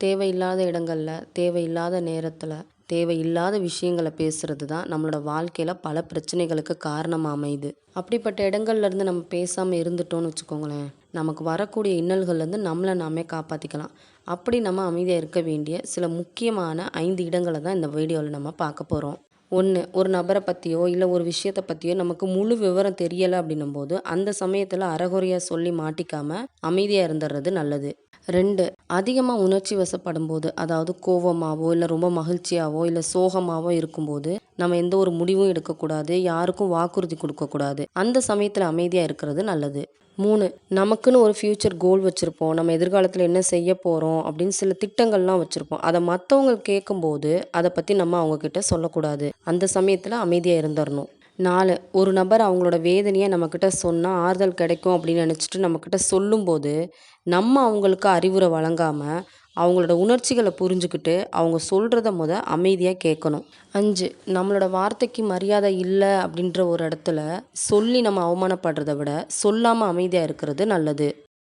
தேவையில்லாத இடங்களில் தேவையில்லாத நேரத்தில் தேவையில்லாத விஷயங்கள பேசுகிறது தான் நம்மளோட வாழ்க்கையில் பல பிரச்சனைகளுக்கு காரணமாக அமையுது. அப்படிப்பட்ட இடங்கள்லேருந்து நம்ம பேசாமல் இருந்துட்டோம்னு வச்சுக்கோங்களேன் நமக்கு வரக்கூடிய இன்னல்கள்லேருந்து நம்மளை நாமே காப்பாற்றிக்கலாம் அப்படி நம்ம அமைதியாக இருக்க வேண்டிய சில முக்கியமான ஐந்து இடங்களை தான் இந்த வீடியோவில் நம்ம பார்க்க போகிறோம் ஒன்று ஒரு நபரை பற்றியோ இல்லை ஒரு விஷயத்தை பற்றியோ நமக்கு முழு விவரம் தெரியலை அப்படின்னும் போது அந்த சமயத்தில் அறகுறையாக சொல்லி மாட்டிக்காமல் அமைதியாக இருந்துடுறது நல்லது. ரெண்டு அதிகமாக உணர்ச்சி வசப்படும் போது அதாவது கோவமாகவோ இல்லை ரொம்ப மகிழ்ச்சியாவோ இல்லை சோகமாகவோ இருக்கும்போது நம்ம எந்த ஒரு முடிவும் எடுக்கக்கூடாது யாருக்கும் வாக்குறுதி கொடுக்கக்கூடாது. அந்த சமயத்தில் அமைதியாக இருக்கிறது நல்லது. மூணு நமக்குன்னு ஒரு ஃப்யூச்சர் கோல் வச்சுருப்போம். நம்ம எதிர்காலத்தில் என்ன செய்ய போகிறோம் அப்படின்னு சில திட்டங்கள்லாம் வச்சுருப்போம். அதை மற்றவங்க கேட்கும்போது அதை பற்றி நம்ம அவங்கக்கிட்ட சொல்லக்கூடாது. அந்த சமயத்தில் அமைதியாக இருந்துடணும் நாலு ஒரு நபர் அவங்களோட வேதனையை நம்மக்கிட்ட சொன்னால் ஆறுதல் கிடைக்கும் அப்படின்னு நினச்சிட்டு நம்மக்கிட்ட சொல்லும்போது நம்ம அவங்களுக்கு அறிவுரை வழங்காமல் அவங்களோட உணர்ச்சிகளை புரிஞ்சுக்கிட்டு அவங்க சொல்கிறத முத அமைதியாக கேட்கணும். அஞ்சு நம்மளோட வார்த்தைக்கு மரியாதை இல்லை அப்படின்ற ஒரு இடத்துல சொல்லி நம்ம அவமானப்படுறத விட சொல்லாமல் அமைதியாக இருக்கிறது நல்லது.